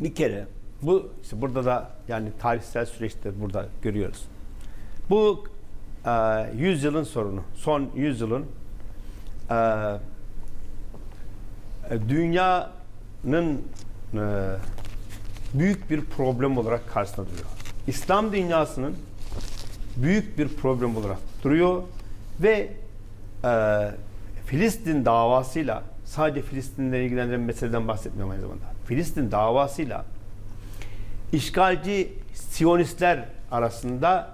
Bir kere bu işte burada da yani tarihsel süreçte burada görüyoruz. Bu e, yüzyılın sorunu, son yüzyılın e, e, dünyanın e, büyük bir problem olarak karşısında duruyor. İslam dünyasının büyük bir problem olarak duruyor ve e, Filistin davasıyla sadece Filistin'le ilgilendiren meseleden bahsetmiyorum aynı zamanda. Filistin davasıyla işgalci Siyonistler arasında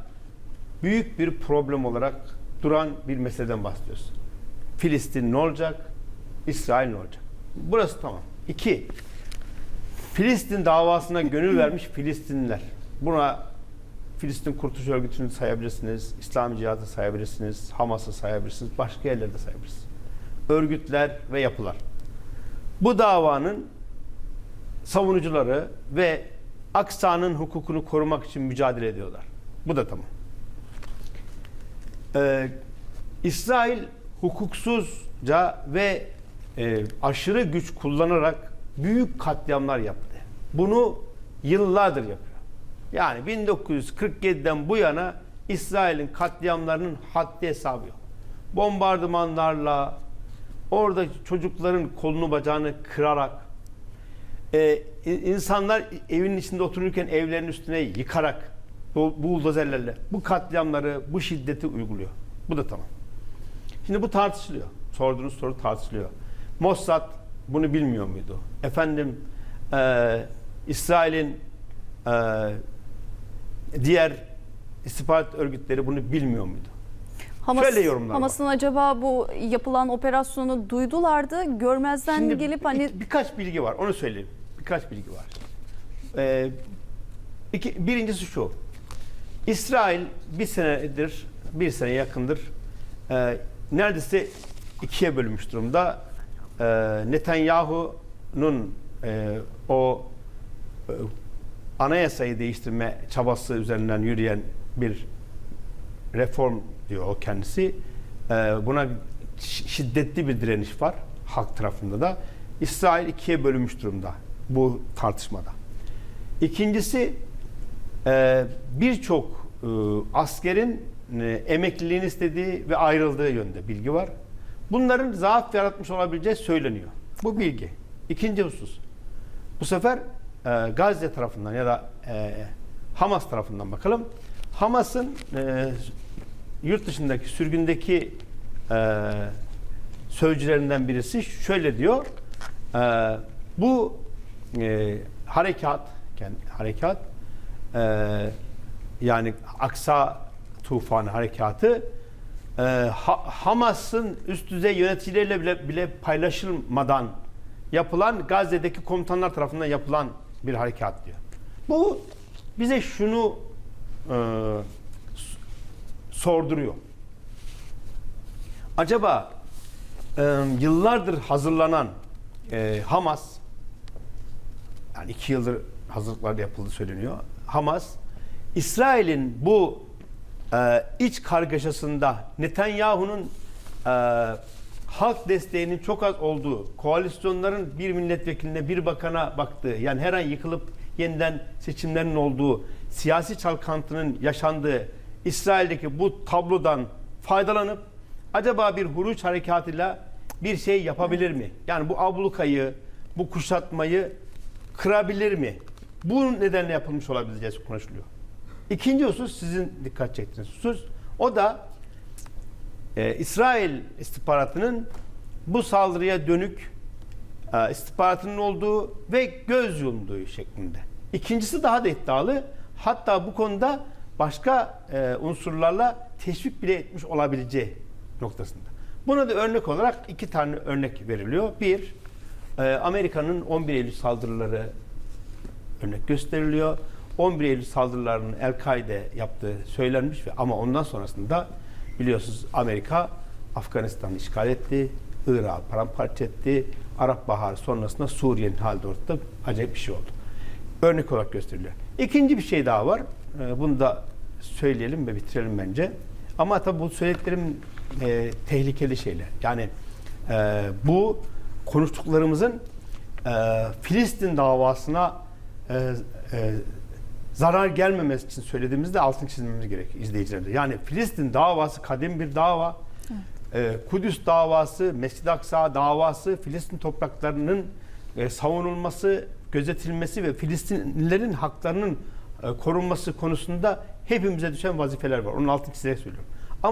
büyük bir problem olarak duran bir meseleden bahsediyoruz. Filistin ne olacak? İsrail ne olacak? Burası tamam. İki, Filistin davasına gönül vermiş Filistinliler. Buna Filistin Kurtuluş Örgütü'nü sayabilirsiniz, İslam Cihatı sayabilirsiniz, Hamas'ı sayabilirsiniz, başka yerleri de sayabilirsiniz. Örgütler ve yapılar. Bu davanın savunucuları ve Aksa'nın hukukunu korumak için mücadele ediyorlar. Bu da tamam. Ee, İsrail hukuksuzca ve e, aşırı güç kullanarak büyük katliamlar yaptı. Bunu yıllardır yapıyor. Yani 1947'den bu yana İsrail'in katliamlarının haddi hesabı yok. Bombardımanlarla, orada çocukların kolunu bacağını kırarak, e, insanlar evin içinde otururken evlerin üstüne yıkarak, bu buldozerlerle bu katliamları, bu şiddeti uyguluyor. Bu da tamam. Şimdi bu tartışılıyor. Sorduğunuz soru tartışılıyor. Mossad bunu bilmiyor muydu? Efendim e, İsrail'in e, diğer istihbarat örgütleri bunu bilmiyor muydu? Hamas, Şöyle yorumlar var. Hamas'ın acaba bu yapılan operasyonu duydulardı, görmezden Şimdi gelip bir- hani birkaç bilgi var. Onu söyleyeyim. Birkaç bilgi var. Ee, iki, birincisi şu. İsrail bir senedir, bir sene yakındır e, neredeyse ikiye bölünmüş durumda. E, Netanyahu'nun e, o e, anayasayı değiştirme çabası üzerinden yürüyen bir reform diyor o kendisi. Ee, buna şi- şiddetli bir direniş var halk tarafında da. İsrail ikiye bölünmüş durumda bu tartışmada. İkincisi e, birçok e, askerin e, emekliliğini istediği ve ayrıldığı yönde bilgi var. Bunların zaaf yaratmış olabileceği söyleniyor. Bu bilgi. İkinci husus. Bu sefer e, Gazze tarafından ya da e, Hamas tarafından bakalım. Hamas'ın e, yurt dışındaki sürgündeki e, sözcülerinden birisi şöyle diyor. E, bu e, harekat yani harekat e, yani Aksa tufanı harekatı e, Ha- Hamas'ın üst düzey yöneticileriyle bile, bile paylaşılmadan yapılan Gazze'deki komutanlar tarafından yapılan bir harekat diyor. Bu bize şunu e, sorduruyor. Acaba e, yıllardır hazırlanan e, Hamas yani iki yıldır hazırlıklar yapıldı söyleniyor. Hamas İsrail'in bu e, iç kargaşasında Netanyahu'nun e, halk desteğinin çok az olduğu, koalisyonların bir milletvekiline, bir bakana baktığı, yani her an yıkılıp yeniden seçimlerin olduğu, siyasi çalkantının yaşandığı İsrail'deki bu tablodan faydalanıp acaba bir huruç harekatıyla bir şey yapabilir mi? Yani bu ablukayı, bu kuşatmayı kırabilir mi? Bu nedenle yapılmış olabileceği konuşuluyor. İkinci husus sizin dikkat çektiğiniz husus. O da e, İsrail istihbaratının bu saldırıya dönük e, istihbaratının olduğu ve göz yumduğu şeklinde. İkincisi daha da iddialı. Hatta bu konuda başka e, unsurlarla teşvik bile etmiş olabileceği noktasında. Buna da örnek olarak iki tane örnek veriliyor. Bir, e, Amerika'nın 11 Eylül saldırıları örnek gösteriliyor. 11 Eylül saldırılarının El-Kaide yaptığı söylenmiş ve ama ondan sonrasında biliyorsunuz Amerika Afganistan'ı işgal etti, Irak'ı paramparça etti. Arap Baharı sonrasında Suriye'nin halde ortada acayip bir şey oldu. Örnek olarak gösteriliyor. İkinci bir şey daha var. Ee, Bunu da söyleyelim ve bitirelim bence. Ama tabii bu söylediklerim e, tehlikeli şeyler. Yani e, bu konuştuklarımızın e, Filistin davasına e, e, zarar gelmemesi için söylediğimizde altın çizmemiz gerek izleyicilerimize. Yani Filistin davası kadim bir dava. E, Kudüs davası, Mescid-i Aksa davası, Filistin topraklarının e, savunulması, gözetilmesi ve Filistinlilerin haklarının korunması konusunda hepimize düşen vazifeler var. Onun altını çizerek söylüyorum.